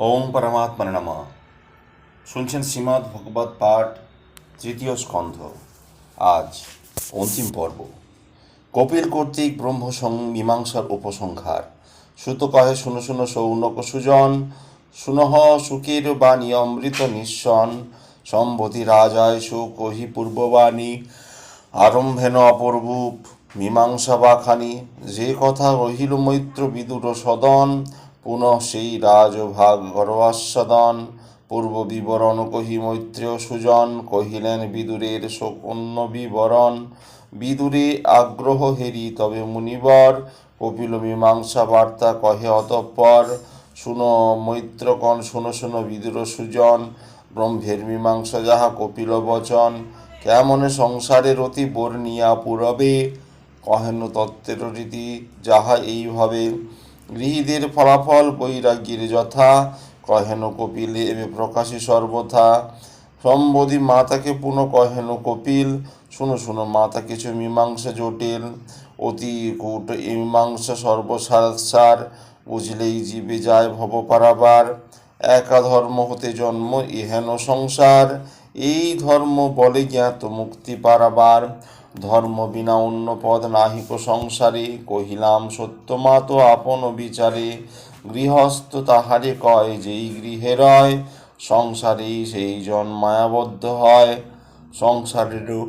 ওম পরমাত্মার নামা। শুনছেন শ্রীমৎ ভগবত পাঠ, তৃতীয় স্কন্ধ। আজ অন্তিম পর্ব। কপিল কর্তৃক ব্রহ্ম মীমাংসার উপসংহার। সুত কহে শুনো শুনো, সৌনক সুজন। শুনহ সুখের বাণী অমৃত নিঃসন। সম্বতি রাজায় সুকহি পূর্ববাণী। আরম্ভেন অপরূপ মীমাংসা বাখানি। যে কথা রহিল মৈত্র বিদুর সদন। পুনঃ সেই রাজভাগ গর্বাস্বাদন পূর্ব বিবরণ কহি মৈত্রেয় সুজন, কহিলেন বিদুরের শোকন্য বিবরণ বিদুরে আগ্রহ হেরি তবে মুনিবর, কপিল মীমাংসা বার্তা কহে অতঃপর। শুনো মৈত্রকণ শুনো শুনো বিদুর সুজন, ব্রহ্মের মীমাংসা যাহা কপিল বচন, কেমন সংসারের অতি বর্ণিয়া পুরবে, কহেন তত্ত্বের রীতি যাহা এইভাবে। গৃহীদের ফলাফল বৈরাগ্যের যথা, কহেন কপিলে, এবে প্রকাশে সর্বথা। সম্বোধি মাতাকে পুনঃ কহেন কপিল, শুনো শুনো মাতা কিছু মীমাংসা জটিল, অতি কূট মীমাংসা সর্বসার বুঝলেই জীবে যায় ভব পারাবার। একা ধর্ম হতে জন্ম, ইহেন সংসার, এই ধর্ম বলে জ্ঞাত মুক্তি পারাবার। ধর্ম বিনা অন্য পদ নাহিক সংসারে কহিলাম সত্যমাত আপন বিচারে। গৃহস্থ তাহারে কয়, যেই গৃহে রয় সংসারে সেই জন মায়াবদ্ধ হয়। সংসারেরও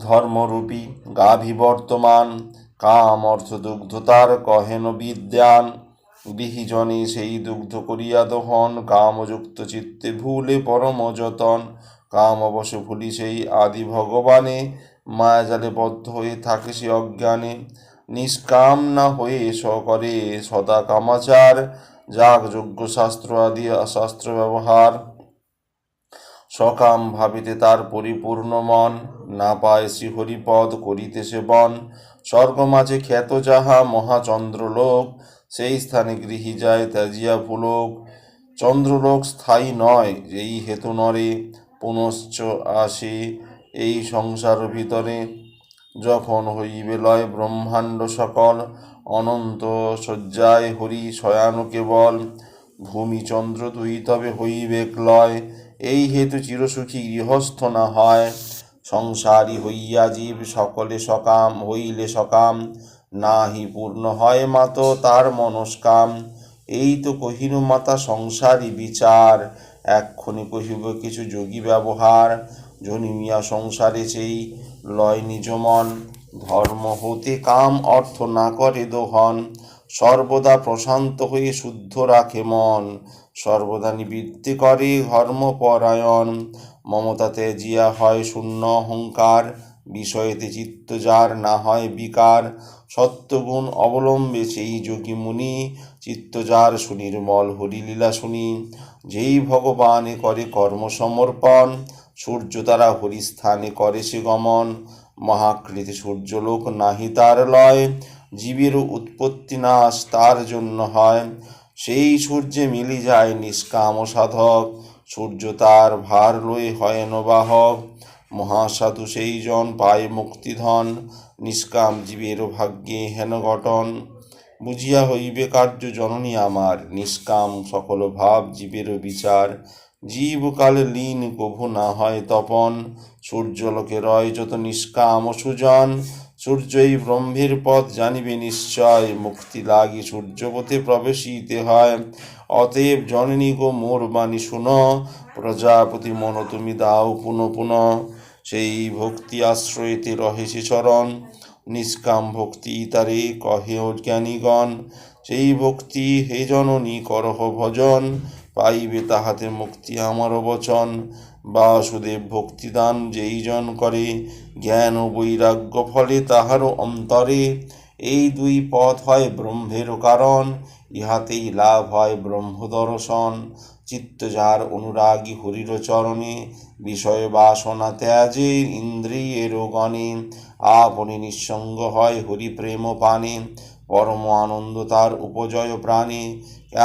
ধর্মরূপী গাভী বর্তমান, কাম, অর্থ, দুগ্ধ তার কহেন বিদ্যান। গৃহীজনে সেই দুগ্ধ করিয়া দহন, কামযুক্ত চিত্তে ভুলে পরম যতন। কাম অবশ্য ভুলি সেই আদি ভগবানে। মায়াজালে বদ্ধ হয়ে থাকে সে অজ্ঞানে। নিষ্কাম না হয়ে স করে সদা কামাচার। যাগ, যজ্ঞ, শাস্ত্র আদি শাস্ত্র ব্যবহার। সকাম ভাবিতে তার পরিপূর্ণ মন। না পায় শ্রীহরিপদ, করিতে সেবন স্বর্গ মাঝে খ্যাত যাহা মহাচন্দ্রলোক, সেই স্থানে গৃহী যায় ত্যাজিয়া পুলোক চন্দ্রলোক স্থায়ী নয়, যেই হেতু নরে পুনশ্চ আসে এই সংসার ভিতরে। যখন হইবে লয় ব্রহ্মাণ্ড সকল, অনন্ত শয্যায় হরি শয়ানু কেবল। ভূমি চন্দ্র দুই তবে হইবে লয় এই হেতু চিরসুখী গৃহস্থ না হয়। সংসারী হইয়া জীব সকলে সকাম, হইলে সকাম। নাহি পূর্ণ হয় মাত তার মনস্কাম। এই তো কহিনু মাতা সংসারী বিচার। এক্ষণে কহিব, কিছু যোগী ব্যবহার। জনিমিয়া সংসারে সেই লয় নিজ মন, ধর্ম হতে কাম, অর্থ না করে দোহন। সর্বদা প্রশান্ত হয়ে শুদ্ধ রাখে মন, সর্বদা নিবৃত্তি করে ধর্মপরায়ণ। মমতাতে জিয়া হয় শূন্য অহংকার, বিষয়েতে চিত্ত যার না হয় বিকার। সত্যগুণ অবলম্বে সেই যোগী মুনি, চিত্ত যার সুনির্মল হরিলীলা শুনি। যেই ভগবানে করে কর্ম সমর্পণ, সূর্য তারা হরিস্থানে করে সে গমন মহাকৃতি সূর্যলোক নাহি তার লয়, জীবের উৎপত্তি নাশ তার জন্য হয়। সেই সূর্যে মিলি যায় নিষ্কাম সাধক, সূর্য তার ভার লয়ে হয় নবাহক। মহাসাধু সেই জন পায় মুক্তিধন, নিষ্কাম জীবের ভাগ্যে হেন গঠন। বুঝিয়া হইবে কার্য জননী আমার। নিষ্কাম সকল ভাব জীবের বিচার। জীবকালে লীন কভু না হয় তপন। সূর্যলোকে রয় যত নিষ্কাম সুজন সূর্যই ব্রহ্মের পথ, জানিবে নিশ্চয়। মুক্তি লাগি সূর্যপথে প্রবেশিতে হয়। অতএব জননী গো মোর বাণী শুনো। প্রজাপতি মন তুমি দাও পুনঃ পুনঃ। সেই ভক্তি আশ্রয়তে রহেছে চরণ। নিষ্কাম ভক্তি তারে কহে জ্ঞানীগণ সেই ভক্তি হে জননী, করহ ভজন, পাইবে তাহাতে মুক্তি আমার বচন। বাসুদেব ভক্তিদান যেই জন করে, জ্ঞান ও বৈরাগ্য ফলে তাহারও অন্তরে। এই দুই পথ হয় ব্রহ্মের কারণ ইহাতেই লাভ হয় ব্রহ্মদর্শন। চিত্ত যার অনুরাগী হরির চরণে বিষয় বাসনা ত্যাজে ইন্দ্রিয়ের গণে আপনি নিঃসঙ্গ হয় হরি প্রেম পানে, পরম আনন্দ তার উপজয় প্রাণে।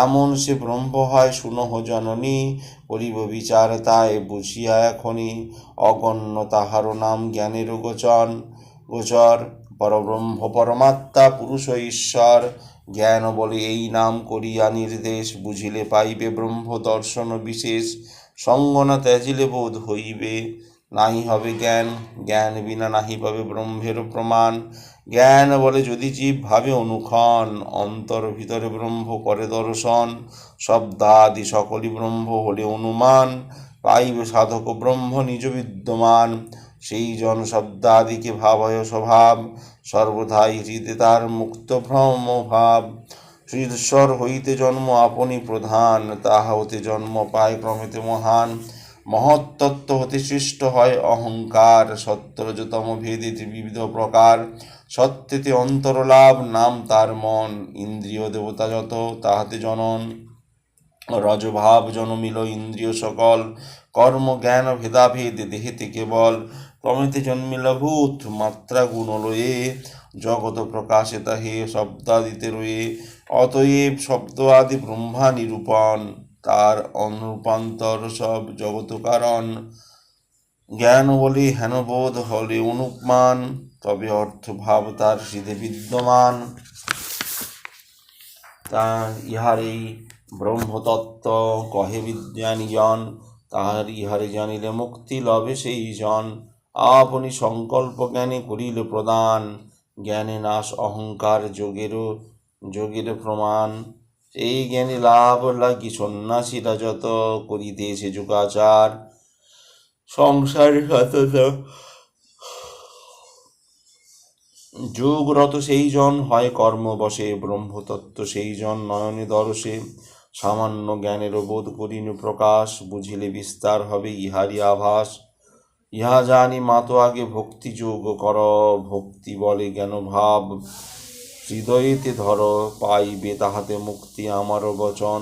এমন সে ব্রহ্ম হয় শুনহ জননী, করিব বিচার তাই বুঝিয়া এখনি, অগণ্য তাহারও নাম জ্ঞানের গোচন গোচর, পরব্রহ্ম পরমাত্মা পুরুষ ঈশ্বর জ্ঞান বলে এই নাম করিয়া নির্দেশ বুঝিলে পাইবে ব্রহ্ম দর্শন বিশেষ। সঙ্গ না ত্যাজিলে বোধ হইবে। নাহি হবে জ্ঞান জ্ঞান বিনা নাহি পাবে ব্রহ্মের প্রমাণ। জ্ঞান বলে যদি জীব ভাবে অনুক্ষণ, অন্তর ভিতরে ব্রহ্ম করে দর্শন। শব্দাদি সকলই ব্রহ্ম হলে অনুমান। পাইবে সাধক ব্রহ্ম নিজ বিদ্যমান। সেই জন শব্দাদিকে ভাবয় স্বভাব, সর্বদাই হৃদে তার মুক্ত ভ্রম ভাব শ্রীশ্বর হইতে জন্ম আপনি প্রধান, তাহা হতে জন্ম পায় ক্রমেতে মহান। মহত্তত্ত্ব হতে সৃষ্ট হয় অহংকার, সত্যরজতম ভেদে বিবিধ প্রকার। সত্যেতে অন্তরলাভ, নাম তার মন, ইন্দ্রিয় দেবতা যত, তাহাতে জনন। রজভাব জনমিল ইন্দ্রিয় সকল। কর্ম, জ্ঞান, ভেদাভেদ, দেহেতে কেবল। ক্রমেতে জন্মিল ভূত মাত্রা গুণ লয়ে জগত প্রকাশে তাহে শব্দাদিতে রয়ে অতএব শব্দ আদি ব্রহ্মা নিরূপণ, তার অনুরূপান্তর সব জগত কারণ। জ্ঞান বলে হেনবোধ হলে অনুপমান, তবে অর্থ ভাব তার সিধে বিদ্যমান। তার ইহারেই ব্রহ্মতত্ত্ব কহে বিজ্ঞানীজন তাহার ইহারে জানিলে মুক্তি লবে সেই জন আপনি সংকল্প জ্ঞানে করিল প্রদান, জ্ঞানে নাশ অহংকার যোগেরও যোগের প্রমাণ। এই জ্ঞানে লাভ লাগি সন্ন্যাসীরা যত করিতেছে যুগাচার। সংসার সতত যোগরত সেই জন হয় কর্মবশে, ব্রহ্মতত্ত্ব সেই জন নয়নে দর্শে। সামান্য জ্ঞানের বোধ করিনু প্রকাশ, বুঝিলে বিস্তার হবে ইহারি আভাস। ইহা জানি মাতো আগে ভক্তি যোগ কর, ভক্তি বলে জ্ঞান ভাব? হৃদয়েতে ধর, পাইবে তাহাতে মুক্তি আমারও বচন।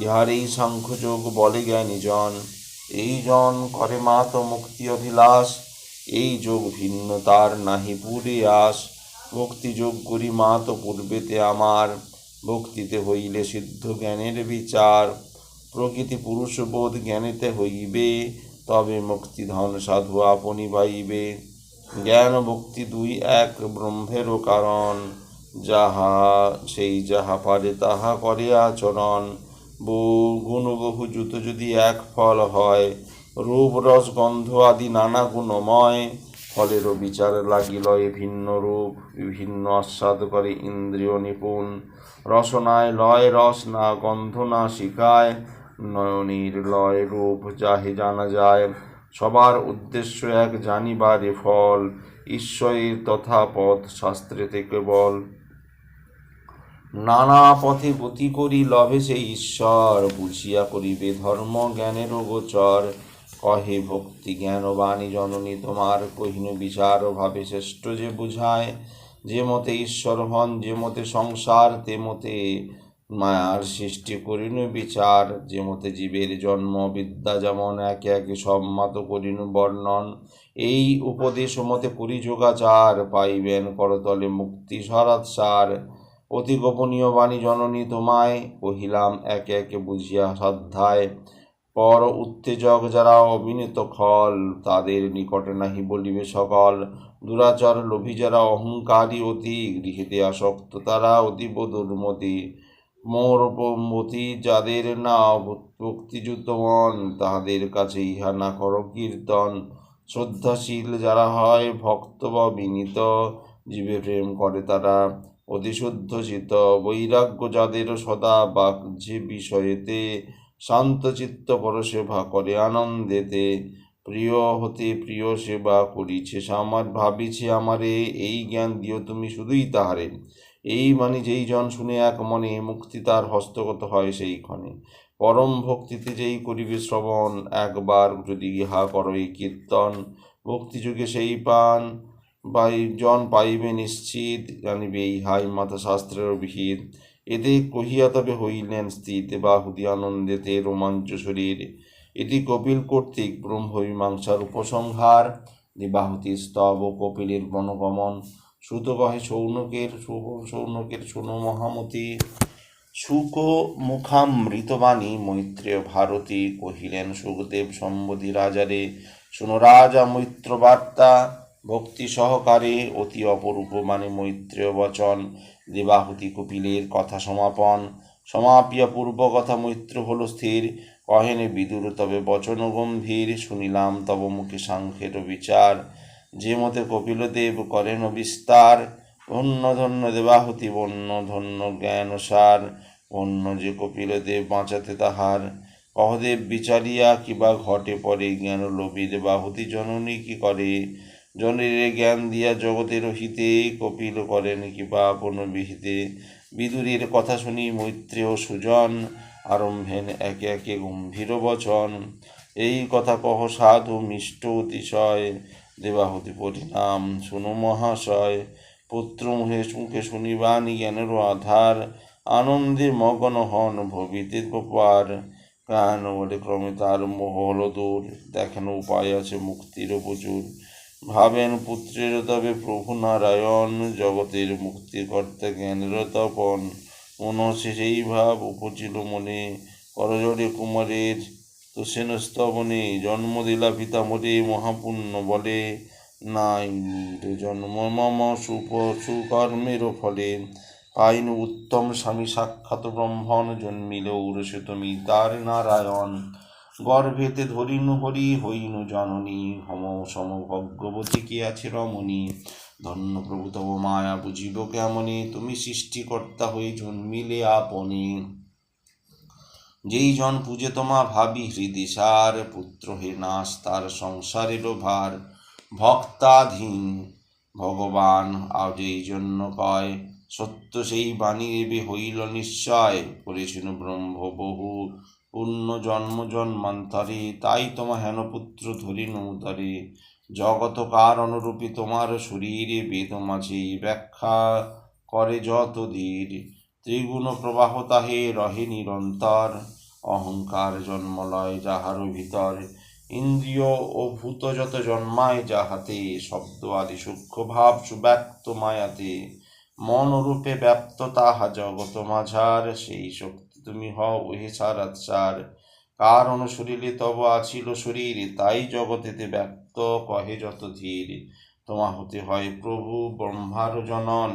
ইহার এই সাংখ্যযোগ বলে জ্ঞানীজন এই জন করে মাত মুক্তি অভিলাষ। এই যোগ ভিন্ন, তার নাহি পুরে আস ভক্তি যোগ করি মাত পূর্বেতে আমার। ভক্তিতে হইলে সিদ্ধ জ্ঞানের বিচার। প্রকৃতি পুরুষবোধ জ্ঞানেতে হইবে। তবে মুক্তি ধন সাধু আপনি পাইবে। জ্ঞান ভক্তি দুই এক ব্রহ্মেরও কারণ। যাহা সেই যাহা পারে তাহা করে আচরণ। গুণ বহু যুত যদি এক ফল হয়, রূপ, রস, গন্ধ আদি নানা গুণময় ফলেরও বিচার লাগিল ভিন্ন রূপ, বিভিন্ন আস্বাদ করে ইন্দ্রিয় নিপুণ। রসনায় লয়, রস না, গন্ধ না, শিখায় নয়নীর লয় রূপ যাহে জানা যায়, সবার উদ্দেশ্য এক জানিবারে ফল, ঈশ্বরের তথা পথ শাস্ত্রে থেকে বল নানা পথে গতি করি লভে সে ঈশ্বর, বুঝিয়া করিবে ধর্ম জ্ঞানের গোচর। কহে ভক্তি জ্ঞান বাণী জননী, তোমার কহিন বিচার ভাবে শ্রেষ্ঠ যে বুঝায়। যে মতে ঈশ্বর হন, যে মতে সংসার, তে মতে মায়ার সৃষ্টি করিনু বিচার, যে মতে জীবের জন্ম, বিদ্যা যেমন একে একে, সম্মত করিনু বর্ণন। এই উপদেশ মতে করি যোগাচার পাইবেন করতলে মুক্তি সরাৎসার অতি গোপনীয় বাণী জননী তোমায়, কহিলাম একে একে বুঝিয়া শ্রদ্ধায়। পর উত্তেজক যারা অবিনীত খল, তাদের নিকটে নাহি বলিবে সকল। দুরাচার লোভী যারা অহংকারী অতি, গৃহেতে আসক্ত তারা অতীব দুর্মতি। মোর মতি যাদের না ভক্তিযুক্ত মন তাহাদের কাছে ইহা না কর কীর্তন। শ্রদ্ধাশীল যারা হয়, ভক্ত বা বিনীত, জীবে প্রেম করে তারা। অতি শুদ্ধ চিত বৈরাগ্য যাদের সদা বাক যে বিষয়েতে, শান্ত চিত্ত পরসেবা করে আনন্দেতে। প্রিয় হতে প্রিয় সেবা করিছে আমার ভাবিছে আমারে, এই জ্ঞান দিও তুমি শুধুই তাহারে। এই মানে যেই জন শুনে এক মনে মুক্তি তার হস্তগত হয় সেই ক্ষণে পরম ভক্তিতে যেই করিবে শ্রবণ, একবার যদি ইহা করো এই কীর্তন। ভক্তিযুগে সেই পান বাই জন পাইবে নিশ্চিত, জানিবে ইহাই মাতা শাস্ত্রের বিহিত। এতে কহিয়া তবে হইলেন স্থিত বাহুদি আনন্দেতে রোমাঞ্চ শরীর। এটি কপিল কর্তৃক ব্রহ্মমীমাংসার উপসংহার। দিবাহুতি স্তব ও কপিলের বনগমন। সুত কহে সৌনকের সৌনকের শুনো মহামতি শুক মুখামৃতবাণী মৈত্রেয় ভারতী কহিলেন, সুখদেব সম্বধি রাজারে, শুনো রাজা মৈত্র বার্তা ভক্তি সহকারে অতি অপরূপ মানে মৈত্রেয় বচন, দেবাহুতি কপিলের কথা সমাপন। সমাপিয়া পূর্ব কথা মৈত্র হল স্থির, কহেনে বিদুর তবে বচন গম্ভীর শুনিলাম তব মুখে সাংখ্যের বিচার। যে মতে কপিলদেব করেন বিস্তার ধন্য ধন্য দেবাহুতি বন্য ধন্য জ্ঞান সার অন্য যে কপিলদেব বাঁচাতে তাহার। কহদেব বিচারিয়া কিবা ঘটে পরে জ্ঞান লোভী দেবাহুতি, জননী কি করে? জনের জ্ঞান দিয়া জগতের হিতে কপিল করেন কিবা বিহিতে। বিদুরের কথা শুনি মৈত্রেয় সুজন, আরম্ভেন একে একে গম্ভীর বচন। এই কথা কহ সাধু মিষ্ট অতিশয়। দেবাহুতি পরিণাম শুনো মহাশয়, পুত্র মুহে মুখে শুনিবানি জ্ঞানের আধার, আনন্দে মগ্ন হন ভবিতে গোপার গান বলে ক্রমে তার মোহ হলো দূর। দেখেন উপায় আছে মুক্তির প্রচুর। ভাবেন পুত্রের তবে প্রভু নারায়ণ, জগতের মুক্তিকর্তা জ্ঞানের তপন। মনসে সেই ভাব উপজিল মনে করজরে কুমারের তো সেন স্তবনে জন্ম দিলা পিতা মরে মহাপুণ্য বলে। নাই জন্ম, মম সুপ, সুকর্মের ফলে। পাইন উত্তম স্বামী সাক্ষাৎ ব্রহ্মণ জন্মিল উরসে তুমি তার নারায়ণ। গর্ভেতে ধরিনু হরি, হইনু জননী। হম সম ভগ্যবতী কে আছে রমণী? ধন্য প্রভু তব মায়া বুঝিব কেমনে? তুমি সৃষ্টিকর্তা হয়ে জন্মিলে আপনে। যেই জন পূজে তোমা ভাবি হৃদি সার পুত্র হে নাশ তার সংসারেরও ভার। ভক্তাধীন ভগবান আজ এই জন্য কয় সত্য সেই বাণী এবে হইল নিশ্চয়। করেছিল ব্রহ্ম বহু পূর্ণ জন্ম জন্মান্তরে, তাই তোমা হেন পুত্র ধরিন উদরে। জগত কার অনুরূপী তোমার শরীরে বেদ মাঝে ব্যাখ্যা করে যত ধীর ত্রিগুণ প্রবাহ তাহে রহে নিরন্তর। অহংকার জন্মলয় যাহার ভিতর ইন্দ্রিয় ও ভূত যত জন্মায়, যাহাতে শব্দ আদি সূক্ষ্ম ভাব সুব্যক্ত মায়াতে মনরূপে ব্যাপ্ত তাহা জগত মাঝার। সেই শক্তি তুমি হও ওহে সারাৎসার। কার অনুশরীরে তব আছিল শরীর, তাই জগতেতে ব্যক্ত কহে যত ধীর। তোমা হতে হয় প্রভু, ব্রহ্মার জনন।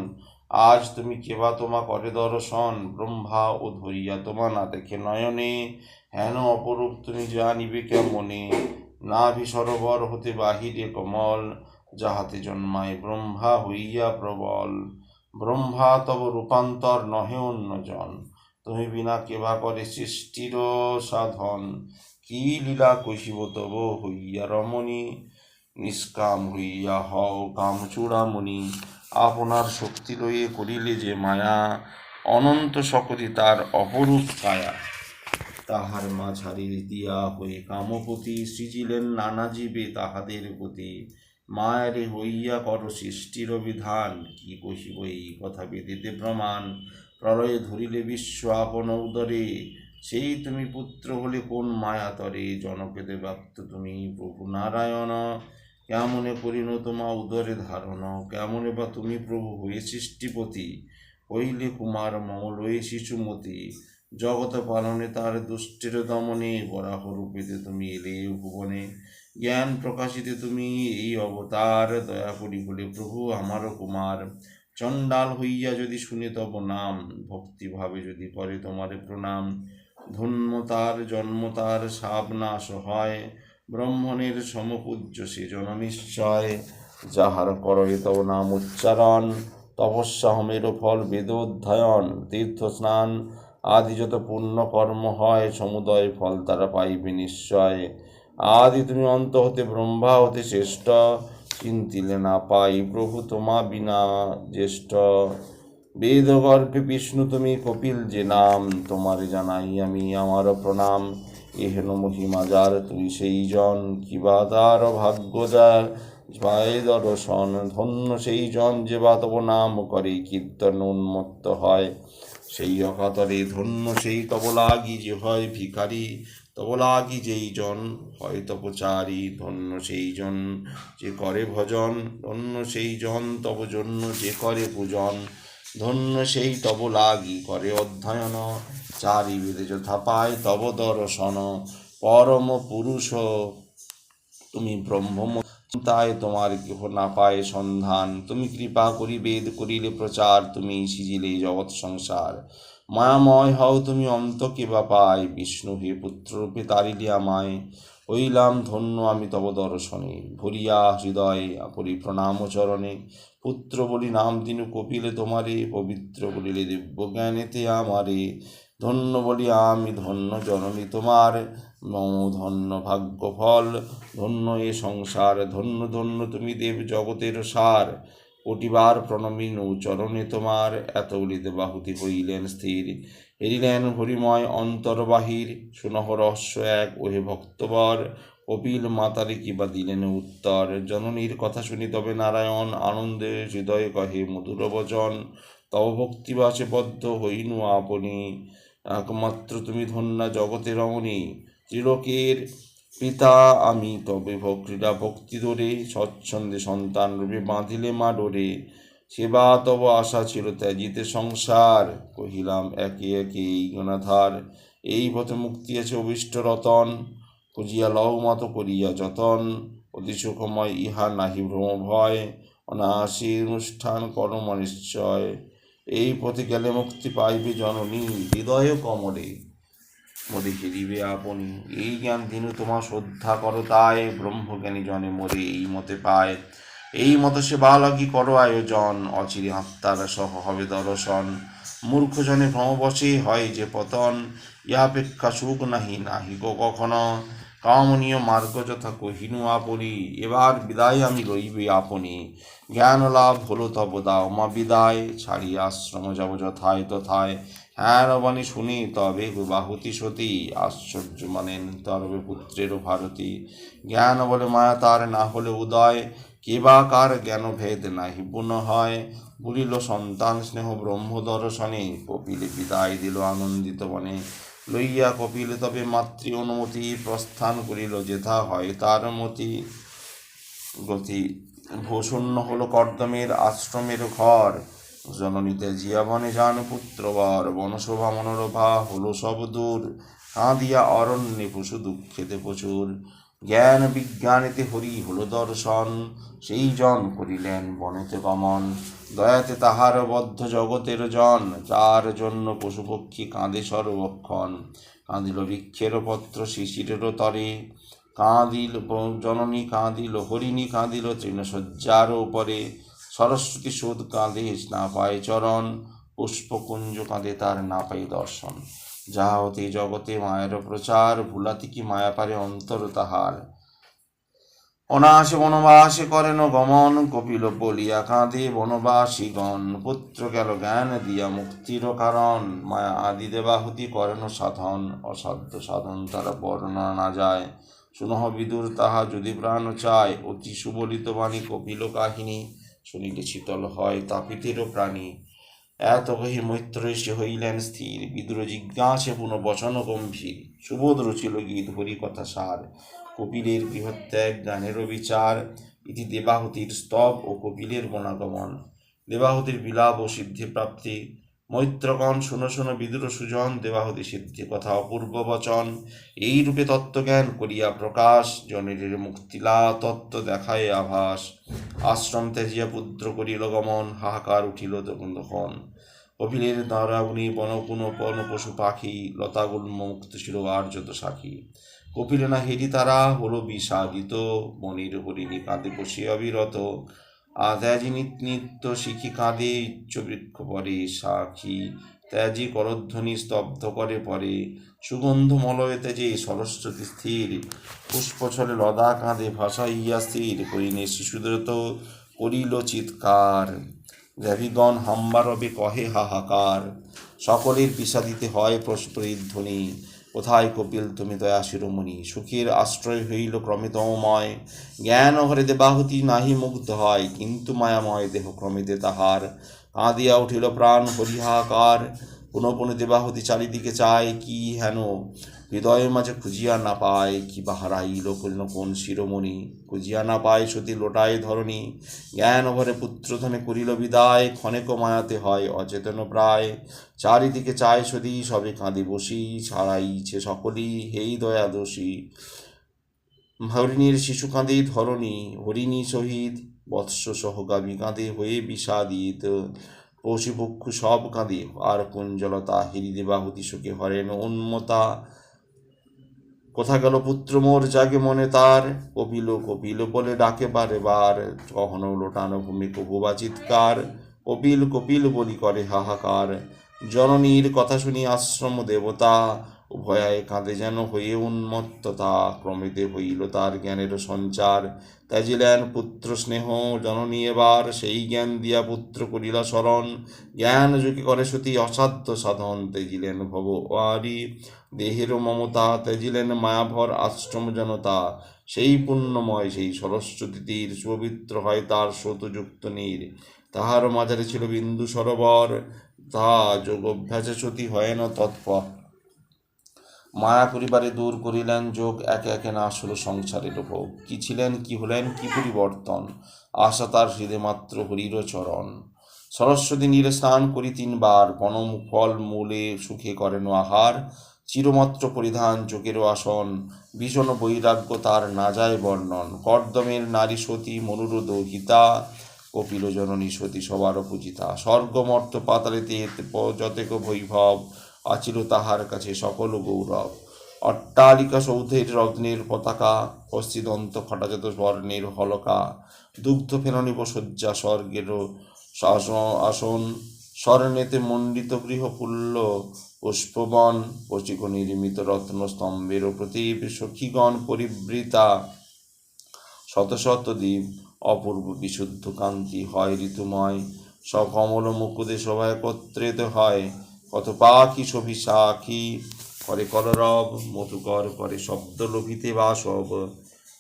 আজ তুমি কেবা তোমা করে দর্শন ব্রহ্মা ও ধরিয়া তোমা না দেখে নয়নে। হেন অপরূপ তুমি জানিবে কেমনে? নাভি সরোবর হতে বাহিরে কমল, যাহাতে জন্মায় ব্রহ্মা হইয়া প্রবল। ব্রহ্মা তব রূপান্তর নহে অন্যজন। তুমি বিনা কেবা করে সৃষ্টির সাধন। কি লীলা কষিব তব হইয়া রমণী? নিষ্কাম হইয়া হও কাম চূড়ামণি আপনার শক্তি লইয়ে করিলে যে মায়া অনন্ত সকতি তার অপরূপ কায়া তাহার মাঝারি দিয়া হয়ে কামপতি সৃজিলেন নানা জীবে তাহাদের প্রতি মায়ারে হইয়া কর সৃষ্টির বিধান, কি কহিব এই কথা বেদিতে প্রমাণ? প্রলয়ে ধরিলে বিশ্ব আপন উদরে, সেই তুমি পুত্র হলে কোন মায়াতরে জনকেতে ব্যক্ত তুমি প্রভু নারায়ণ। কেমনে করিন তোমা উদরে ধারণ? কেমনে বা তুমি প্রভু হয়ে সৃষ্টিপতি? হইলে কুমার মঙ্গল হয়ে শিশুমতি। জগত পালনে তার দুষ্টের দমনে বরাহ রূপেতে তুমি এলে ভুবনে। জ্ঞান প্রকাশিতে তুমি এই অবতার। দয়া করি বলে প্রভু আমারও কুমার। চণ্ডাল হইয়া যদি শুনে তব নাম। ভক্তিভাবে যদি করে তোমারে প্রণাম। ধন্য জন্মতার জন্ম তার সাবনাশ হয়। ব্রহ্মণের সমপূজ্য সে জন নিশ্চয় যাহার তব নাম উচ্চারণ তপস্যা হোমের ফল বেদোধ্যায়ন তীর্থ স্নান আদি যত পুণ্য কর্ম হয়, সমুদয় ফল তারা পাইবে নিশ্চয়। আদি তুমি অন্ত হতে ব্রহ্মা হতে শ্রেষ্ঠ, চিন্তিলে না পাই প্রভু তোমা বিনা জ্যেষ্ঠ। বেদ গর্ভে বিষ্ণু তুমি কপিল যে নাম, তোমারে জানাই আমি আমার প্রণাম। এহেন মহিমা যার তুই সেই জন কিবা তার ভাগ্য যার জয় দর্শন ধন্য সেই জন যে বা তব নাম করে কীর্তন উন্মত্ত হয় সেই অকাতরে ধন্য সেই তব লাগি যে হয় ভিখারি তব লাগি যেই জন হয় তপচারী ধন্য সেই জন যে করে ভজন ধন্য সেই জন তব জন্য যে করে পূজন। ধন্য সেই তব লাগি করে অধ্যয়ন। চারি বেদে যথা পায় তব দর্শন। পরম পুরুষ, তুমি ব্রহ্ম চিন্তায় তোমার কেহ না পায় সন্ধান। তুমি কৃপা করি, বেদ করিলে প্রচার। তুমি সিজিলে জগৎ সংসার। মায়াময় হও, তুমি অন্ত কে বা পায়। বিষ্ণু হে পুত্ররূপে তারিলে আমায়। হইলাম ধন্য আমি তব দর্শনে ভরিয়া হৃদয়ে আপরি প্রণাম চরণে পুত্র বলি নাম দিনু কপিলে তোমারে, পবিত্র বলিলে দিব্য জ্ঞানেতে আমারে। ধন্য বলি আমি ধন্য জননী তোমার মম ধন্য ভাগ্য ফল ধন্য এ সংসার, ধন্য ধন্য তুমি দেব জগতের সার। কোটিবার প্রণমিনু চরণে তোমার, এত বলিতে বাহুতি হইলেন স্থির। হেরিলেন হরিময় অন্তর বাহির সুনহ রহস্য এক, ওহে ভক্তবর, কপিল মাতারে কিবা দিলেন উত্তর? জননীর কথা শুনি তবে নারায়ণ আনন্দে হৃদয়ে কহে, মধুর বচন তব ভক্তিবাসে বদ্ধ হইনু আপনি। একমাত্র তুমি ধন্যা জগতে রমণী, ত্রিলোকের পিতা আমি। তবে ভ- ক্রীড়া ভক্তি ধরে, স্বচ্ছন্দে সন্তান রূপে বাঁধিলে মা ডোরে। সেবা তব আশা ছিল ত্যাজিতে সংসার, কহিলাম একে একে এই গণাধার। এই পথে মুক্তি আছে অভিষ্ট রতন, খুঁজিয়া লও করিয়া যতন। অতি সুখময় ইহা নাহি ভ্রম ভয় অনায়াসী অনুষ্ঠান কর্ম নিশ্চয় এই পথে গেলে মুক্তি পাইবে জননী, হৃদয় কমরে মরে ফিরিবে আপনি। এই জ্ঞান দিনু তোমার শ্রদ্ধা করো তাই, ব্রহ্মজ্ঞানী জনে মরে এই মতে পায়। এই মতো সে বালকই করো আয়োজন অচিরে আত্মারা সহ হবে দর্শন। মূর্খ জনে ভ্রমবশে হয় যে পতন ইহাপেক্ষা সুখ নাহি নাহি গো কখনো। কামনীয় মার্গ যথা কহিনু আপনি, এবার বিদায় আমি লইবে আপনি। জ্ঞান লাভ হলো তব দাও মা বিদায়, ছাড়ি আশ্রম যাব যথায় তথায়। হ্যাঁ রবানী শুনি তবে বাহুতি সতী, আশ্চর্য মানেন তরবে পুত্রেরও ভারতী। জ্ঞান বলে মায়া তার, না হলে উদয়। কে বা কার জ্ঞান ভেদ নাহি। পুনঃ হয়, বলিল সন্তান স্নেহ ব্রহ্ম দর্শনে কপিলে বিদায় দিল আনন্দিত বনে লইয়া কপিলে তবে মাতৃ অনুমতি প্রস্থান করিল যেথা হয় তার মতি গতি। ভূষণ্য হলো কর্দমের আশ্রমের ঘর। জননীতে জিয়াবনে যান পুত্রবর। বনশোভা, মনোরভা হলো সব দূর। কাঁদিয়া অরণ্যে পশু দুঃখেতে প্রচুর। জ্ঞান বিজ্ঞানেতে হরি হলো দর্শন। সেই জন করিলেন বনেতে গমন। দয়াতে তাহার বদ্ধ জগতের জন, যার জন্য পশুপক্ষী কাঁদে সর্বক্ষণ। কাঁদিল বৃক্ষের পত্র শিশিরেরও তরে। কাঁদিল জননী কাঁদিল, হরিণী কাঁদিল তৃণশয্যার উপরে। সরস্বতী সুদ কাঁদে না পায় চরণ, পুষ্পকুঞ্জ কাঁদে তার না পাই দর্শন। যাহা হতে জগতে মায়ের প্রচার, ভুলাতি কি মায়া পারে অন্তর তাহার? অনাসে বনবাসে করেন গমন, কপিল বলিয়া কাঁদে বনবাসীগণ। পুত্র গেল জ্ঞান দিয়া মুক্তির কারণ। মায়া আদি দেবাহুতি করেন সাধন। অসাধ্য সাধন তারা বর্ণনা না যায়। শুনহ বিদুর তাহা যদি প্রাণ চায়। অতি সুবলিত বাণী কপিল কাহিনী। শুনিলে শীতল হয় তাপিতেরও প্রাণী। এত কহি মৈত্র হইলেন স্থির, বিদুর জিজ্ঞাসে পুনঃ বচন গম্ভীর। সুবোধ রচিল গীত হরি কথা সার, কপিলের গৃহত্যাগ গানেরও বিচার ইতি দেবাহতির স্তব ও কপিলের গণাগমন দেবাহতির বিলাপ ও সিদ্ধি প্রাপ্তি মৈত্রগণ শুনো শুনো, বিদুর, সুজন দেবাহুতি সিদ্ধি, কথা অপূর্ব বচন। এই রূপে তত্ত্বজ্ঞান করিয়া প্রকাশ জনের মুক্তিলা তত্ত্ব দেখায় আভাস। আশ্রম ত্যাজিয়া পুত্র করিল গমন, হাহাকার উঠিল তখন কপিলের দাঁড়াগুনি বনকুন বন পশু পাখি, লতাগুল্ম মুক্ত ছিল আর যত সাখী কপিলে না হেরি তারা, হলো বিষাদিত, মনির হরিণী কাঁদে বসে অবিরত। আত্যাজি নিত্য শিখি কাঁদে ইচ্ছ বৃক্ষ পরে সাক্ষী ত্যাজি করধ্বনি স্তব্ধ করে পরে সুগন্ধ মলয়ে তেজে সরস্বতী স্থির পুষ্পছলে লদা কাঁদে ভাসাইয়া স্থির করিনে শিশুদ্রত করিল চিৎকার। দেবীগণ হাম্বারবে কহে হাহাকার। সকলের বিষাদিতে হয় প্রস্ফুরিত কোথায় কপিল তুমি দয়া শিরোমণি? সুখের আশ্রয় হইল ক্রমে তমময় জ্ঞান হরে দেবাহতি নাহি মুগ্ধ হয়, কিন্তু মায়াময় দেহ ক্রমে দে তাহার। কাঁদিয়া উঠিল প্রাণ হরিহাকার। পুনঃ পুনঃ দেবাহুতি চারিদিকে চায়, কি হেন? হৃদয়ের মাঝে খুঁজিয়া না পায়, কি বা হারাইল কোন শিরোমণি? খুঁজিয়া না পায় সতী লোটায় ধরণী। জ্ঞান ভরে পুত্রধনে করিল বিদায়, ক্ষণেক মায়াতে হয় অচেতন প্রায়। চারিদিকে চায় সতী, সবে কাঁদে বসি, ছাড়াইছে সকলই, হেই দয়া দোষী। হরিণীর শিশু কাঁদে ধরণী, হরিণী সহিত বৎস সহ গাবি কাঁদে হয়ে বিষাদিত। পশুপক্ষু সব কাঁদে। আর কুঞ্জলতা হিরিদেবা হতি শোকে হরেন উন্মতা কোথা গেল পুত্র মোর জাগে মনে তার? কপিল কপিল বলে ডাকে বারে বার কখনো লোটানো ভূমি কবুবা চিৎকার। কপিল কপিল বলি করে হাহাকার। জননীর কথা শুনি আশ্রম দেবতা। উভয়ায় কাঁদে যেন হয়ে উন্মত্ততা। ক্রমেতে হইল তার জ্ঞানের সঞ্চার। ত্যাজিলেন পুত্র স্নেহ, জননী এবার সেই জ্ঞান দিয়া পুত্র করিলা স্মরণ জ্ঞান যোগে করে সতী অসাধ্য সাধন, ত্যাজিলেন ভব ওয়ারি। দেহের মমতা, ত্যাজিলেন মায়াভর আশ্রম জনতা। সেই পুণ্যময়, সেই সরস্বতী তীর সুপবিত্র হয় তার স্রোতযুক্ত নীর। তাহার মাঝারে ছিল বিন্দু সরোবর। তা যোগ অভ্যাসে সতী হয় না তৎপর। মায়া করিবারে দূর করিলেন, যোগ একে একে নাশ হলো সংসারের ভোগ কি ছিলেন, কি হলেন, কি পরিবর্তন? আশা তার হৃদে মাত্র হরির চরণ। সরস্বতী নীরে স্নান করি তিনবার, বনম ফল মূলে সুখে করেন আহার। চিরমাত্র পরিধান যোগেরও আসন, ভীষণ বৈরাগ্য তার না যায় বর্ণন। কর্দমের নারী সতী মনুরোধ হিতা কপিল জননী সতী সবার পূজিতা। স্বর্গমর্ত পাতালেতে যতেক বৈভব আছিল তাহার কাছে সকল গৌরব। অট্টালিকা সৌধের রত্নের পতাকা হস্তিদন্ত খটাজাত বর্ণের হলকা, দুগ্ধ ফেননিব শয্যা স্বর্গেরও আসন, স্বর্ণেতে মণ্ডিত গৃহপুল্য পুষ্পবন, পচিক নির্মিত রত্নস্তম্ভের প্রতীপ, সখীগণ পরিবৃতা, শত শত দ্বীপ, অপূর্ব বিশুদ্ধ কান্তি হয় ঋতুময় সকমল মুকুদে সবাই একত্রিত হয় কত পাখি ছবি সাখী করে কলরব, মধুকর করে শব্দ লোভিতে বাসব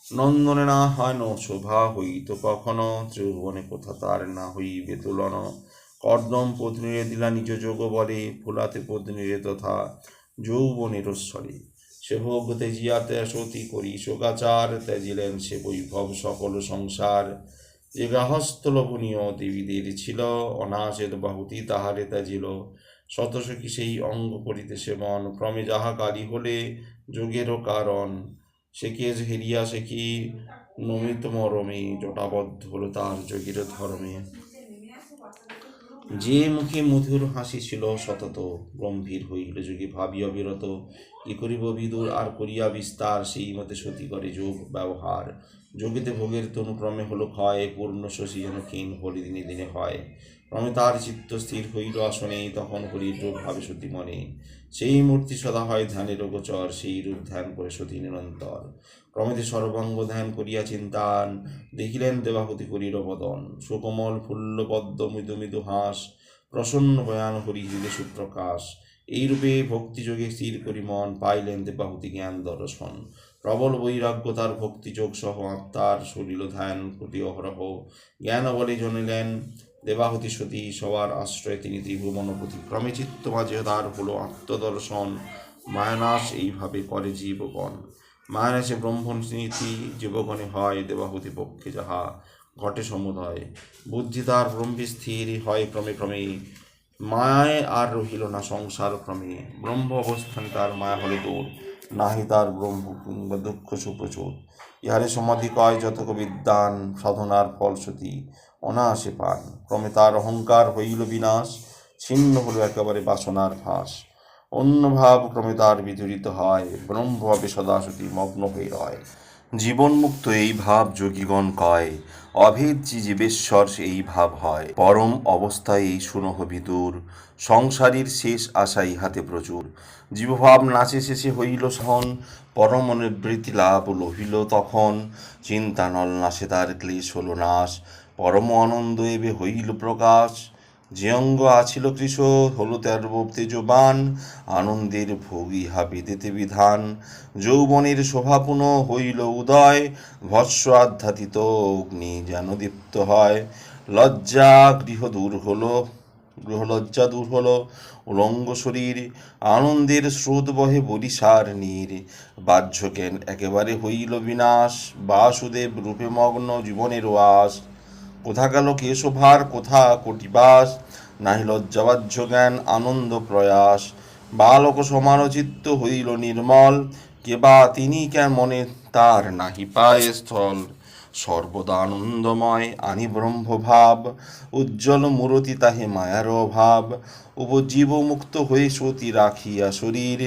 নন্দনে না হয় ন শোভা, হইত কখনো ত্রিভুবনে, কোথা তার না হইবে তুলন। কর্দম পত্নীরে দিলা নিজ যোগ বলে, ফুলাতে পত্নীরে তথা যৌবনের স্বরে সে ভোগ তেজিয়াতে সতী করি, শোকাচার ত্যাজিলেন সে বৈভব সকল সংসার। যে গাহস্থ লোভনীয় দেবীদের ছিল অনাশেদ বাহুতি তাহারে ত্যাজিল। শতসখী সেই অঙ্গ করিতে মন ক্রমে যাহা কালী হলে যোগেরও কারণ। সে কে হেরিয়া, সে কি নমিত মরমে? জটাবদ্ধ হলো তার যোগের ধর্মে। যে মুখে মধুর হাসি ছিল সতত, গম্ভীর হইল যোগে। ভাবি অবিরত, কি করিব বিদুর? আর করিয়া বিস্তার, সেই মতে সতী করে যোগ ব্যবহার। যোগিতে ভোগের তনুক্রমে হলো ক্ষয়, পূর্ণ শশী যেন ক্ষীণ হলি দিনে দিনে হয়। ক্রমে তার চিত্ত স্থির হইল আসনে, তখন করি যোগ ভাবে সতী মনে। সেই মূর্তি সদা হয় ধ্যানের গোচর সেই রূপ ধ্যান করে সতী নিরন্তর। ক্রমেতে সর্বাঙ্গ ধ্যান করিয়া চিন্তান, দেখিলেন দেবাহুতি করির বদন। সুকমল ফুল্ল, পদ্ম, মৃদু মৃদু হাস, প্রসন্ন বয়ান হরি হৃদে সুপ্রকাশ। এইরূপে ভক্তিযোগে স্থির করি মন, পাইলেন দেবাহুতি জ্ঞান দর্শন। প্রবল বৈরাগ্য তার ভক্তিযোগ সহ আত্মার সলিল ধ্যান প্রতি অহরহ। জ্ঞান বলে জনিলেন দেবাহুতি সতী সবার আশ্রয়ে তিনি ত্রিভুবনপতি ক্রমে চিত্ত মাঝে তার হলো আত্মদর্শন। মায়ানাশ এইভাবে করে জীবগণ। মায়ানাশে ব্রহ্মনীতি জীবগণে হয় দেবাহুতি পক্ষে যাহা ঘটে সমুদয়। বুদ্ধি তার ব্রহ্মে স্থির, হয় ক্রমে ক্রমে। মায়ায় আর রহিল না সংসার ক্রমে। ব্রহ্ম অবস্থান তার মায়া হলে দূর, নাহি তার ব্রহ্ম কিংবা দুঃখ সুপ্রচুর ইহারে সমাধি কয় যতক বিদ্যান, সাধনার ফলশ্রুতি অনায়াসে পান। ক্রমে তার অহংকার হইল বিনাশ, ছিন্ন হলো একেবারে বাসনার ফাঁস। অন্য ভাব ক্রমে তার বিদূরিত হয়, ব্রহ্মভাবে সদাসতী মগ্ন হয়ে রয়। জীবনমুক্ত এই ভাব যোগীগণ কয় অভেদ জীবেশ্বর এই ভাব হয়। পরম অবস্থায় এই শুনহ বিদুর, সংসারীর শেষ আশা ইহাতে প্রচুর। জীবভাব নাচে শেষে হইল সহন, পরম নিবৃত্তি লাভ লহিল তখন। চিন্তা নল নাশে তার ক্লেশ হলো নাশ পরম আনন্দ এবে হইল প্রকাশ। যে অঙ্গ আছিল কৃষ হলো তের তেজবান, আনন্দের ভোগ ইহা বেদেতে বিধান। যৌবনের শোভাপুন হইল উদয়, ভস্য আধ্যাত্মিত অগ্নি যেন দীপ্ত হয়। লজ্জা গৃহ দূর হলো, গৃহলজ্জা দূর হলো, উলঙ্গ শরীর, আনন্দের স্রোত বহে বরিশার নীর। বাহ্যজ্ঞান একেবারে হইল বিনাশ, বাসুদেব রূপে মগ্ন জীবনের ওয়াস। কোথা গেল কেশভার, কোথা কোটিবাস? নাহি লজ্জাবাহ্য জ্ঞান, আনন্দ প্রয়াস। বালক সমানচিত্ত হইল নির্মল, কেবা তিনি কেমনে তার নাহি পায় স্থল? সর্বদা আনন্দময় আনি ব্রহ্মভাব, উজ্জ্বল মূরতি তাহে মায়ার অভাব। উপজীব মুক্ত হয়ে সতী রাখিয়া শরীর,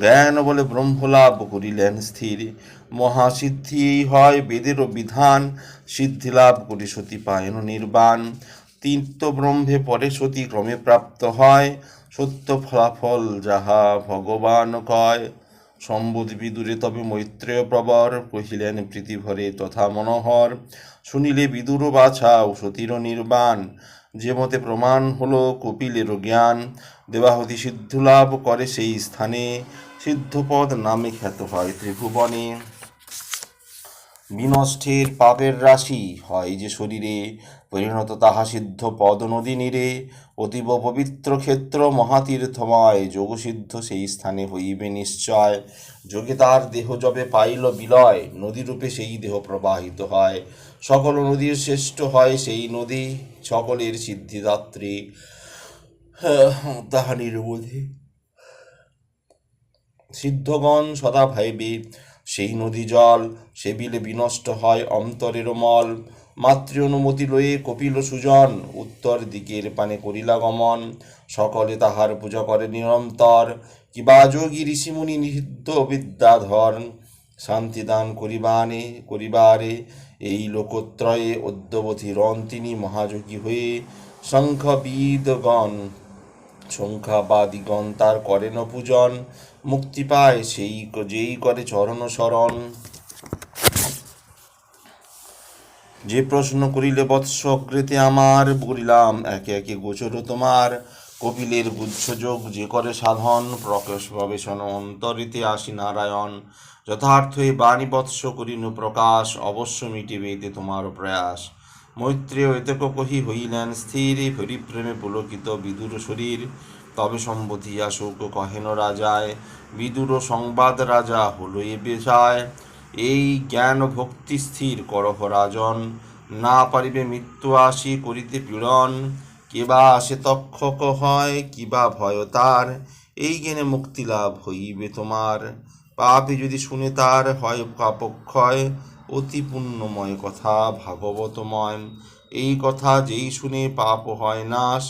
জ্ঞান বলে ব্রহ্মলাভ করিলেন স্থির। মহাসিদ্ধি এই হয় বেদেরও বিধান, সিদ্ধি লাভ করি সতী পায়ন নির্বাণ। তীর্থ ব্রহ্মে পরে সতী ক্রমে প্রাপ্ত হয়, সত্য ফলাফল যাহা ভগবান কয়। সম্বোধ বিদুরে তবে মৈত্রেয় প্রবর কহিলেন প্রীতিভরে তথা মনোহর। শুনিলে বিদুর বাছা ও সতীর নির্বাণ যে মতে প্রমাণ হলো, কপিলের জ্ঞান। দেবাহতি সিদ্ধুলাভ করে সেই স্থানে। সিদ্ধপদ নামে খ্যাত হয় ত্রিভুবনে। বিনষ্টের পাপের রাশি হয় যে শরীরে, পরিণত তাহা সিদ্ধ পদ নদী নীরে। অতীব পবিত্র ক্ষেত্র মহাতীর্থময় যোগসিদ্ধ সেই স্থানে হইবে নিশ্চয়। যোগে তার দেহ যবে পাইল বিলয়, নদীরূপে সেই দেহ প্রবাহিত হয়। সকল নদীর শ্রেষ্ঠ হয় সেই নদী, সকলের সিদ্ধিদাত্রী। তাহা নির্বোধে সিদ্ধগণ সদা ভাইবে। সেই নদী জল সেবিলে বিনষ্ট হয় অন্তরের মল। মাতৃ অনুমতি লয়ে কপিল সুজন উত্তর দিকের পানে করিলা গমন। সকলে তাহার পূজা করে নিরন্তর। কিবা যোগী ঋষিমুনি নিহিত বিদ্যাধর। শান্তিদান করিবানে, করিবারে। এই লোকত্রয়ে অদ্যবধি রন তিনি মহাযোগী হয়ে শঙ্খবিদগণ সংখ্যাবাদিগণ তার করেন পূজন। মুক্তি পায় সেই যেই করে চরণ শরণ। যে প্রশ্ন করিলে বৎস অগ্রেতে আমার, বলিলাম, একে একে গোচর তোমার। কপিলের গুচ্ছযোগ যে করে সাধন, প্রকাশ গবেষণ অন্তরিতে আসি নারায়ণ। যথার্থ বাণী বৎস করিনু প্রকাশ, অবশ্য মিটিবে এতে তোমার প্রয়াস। মৈত্রেয় এতক কহি হইলেন, স্থির হরিপ্রেমে পুলকিত বিদুর শরীর। তবে সম্বধিয়া শোক কহেন রাজায়, বিদুর সংবাদ রাজা হলো এ বেশায় এই জ্ঞান ভক্তি স্থির করহ রাজন, না পারিবে মৃত্যু আসি করিতে পীড়ন। কেবা আসে তক্ষক হয়, কিবা ভয় তার, এই জ্ঞানে মুক্তি লাভ হইবে তোমার। পাপে যদি শুনে তার, হয় পাপক্ষয়, অতি পুণ্যময় কথা ভাগবতময়। এই কথা যেই শুনে পাপ হয় নাশ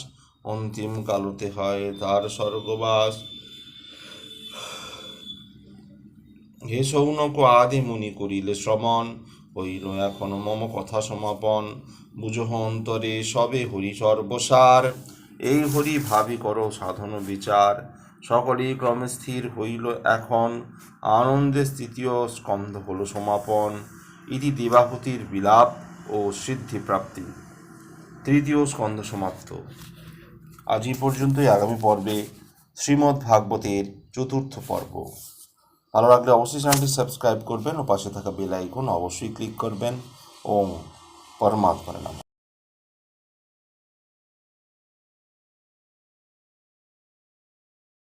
অন্তিম কালতে হয় তার স্বর্গবাস। হে সৌনক, আদি মুনি করিলে শ্রমণ হইল এখন মম কথা সমাপন। বুঝহ অন্তরে, সবে হরি সর্বসার। এই হরি ভাবি কর সাধন বিচার। সকলেই ক্রমে স্থির হইল এখন। আনন্দের তৃতীয় স্কন্ধ হল সমাপন। ইতি দেবাহুতির বিলাপ ও সিদ্ধিপ্রাপ্তি। তৃতীয় স্কন্ধ সমাপ্ত। আজ এই পর্যন্তই আগামী পর্বে শ্রীমদ্ ভাগবতের চতুর্থ পর্ব। ভালো লাগলে অবশ্যই চ্যানেলটি সাবস্ক্রাইব করবেন ও পাশে থাকা বেল আইকন অবশ্যই ক্লিক করবেন। ওম পরমাত্মার নাম।